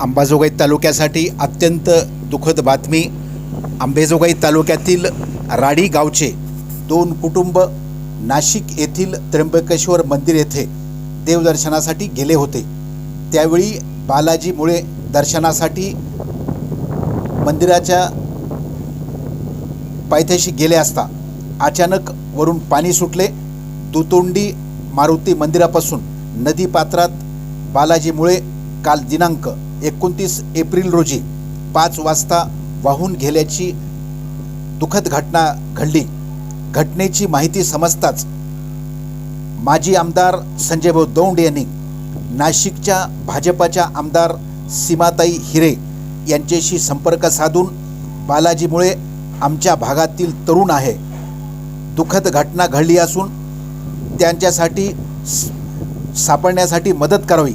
अंबाजोगाई तालुक्यासाठी अत्यंत दुःखद बातमी. आंबेजोगाई तालुक्यातील राडी गावचे दोन कुटुंब नाशिक येथील त्र्यंबकेश्वर मंदिर येथे देवदर्शनासाठी गेले होते. त्यावेळी बालाजी मुळे दर्शनासाठी मंदिराच्या पायथ्याशी गेले असता अचानक वरून पाणी सुटले. दुतोंडी मारुती मंदिरापासून नदीपात्रात बालाजीमुळे काल दिनांक एकोणतीस एप्रिल रोजी पाच वाजता वाहून गेल्याची दुःखद घटना घडली. घटनेची माहिती समजताच माजी आमदार संजयभाऊ दौंड यांनी नाशिकच्या भाजपाच्या आमदार सीमाताई हिरे यांच्याशी संपर्क साधून बालाजीमुळे आमच्या भागातील तरुण आहे. दुःखद घटना घडली असून त्यांच्यासाठी सापडण्यासाठी मदत करावी.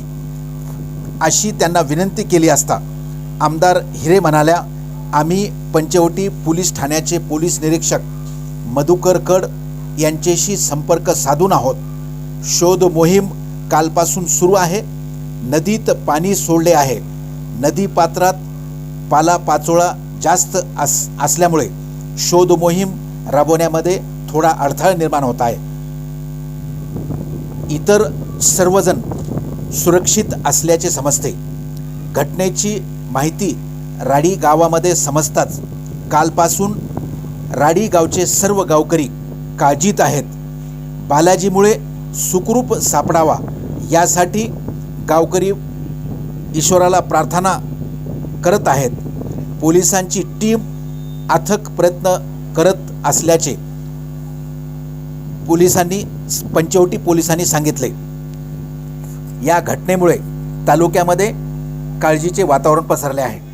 अशी त्यांना विनंती केली असता आमदार हिरे म्हणाल्या आम्ही पंचवटी पोलीस ठाण्याचे पोलीस निरीक्षक मधुकर कड यांच्याशी संपर्क साधून आहोत. शोध मोहीम कालपासून सुरू आहे. नदीत पाणी सोडले आहे. नदी पात्रात पालापाचोळा जास्त अस असल्यामुळे शोध मोहीम राबवण्यामध्ये थोडा अडथळा निर्माण होत आहे. इतर सर्वजण सुरक्षित असल्याचे समजते. घटनेची माहिती राडी गावामध्ये समजताच कालपासून राडी गावचे सर्व गावकरी काळजीत आहेत. बालाजीमुळे सुखरूप सापडावा यासाठी गावकरी ईश्वराला प्रार्थना करत आहेत. पोलिसांची टीम अथक प्रयत्न करत असल्याचे पोलिसांनी पंचवटी पोलिसांनी सांगितले. या घटनेमुळे तालुक्यामध्ये काळजीचे वातावरण पसरले आहे.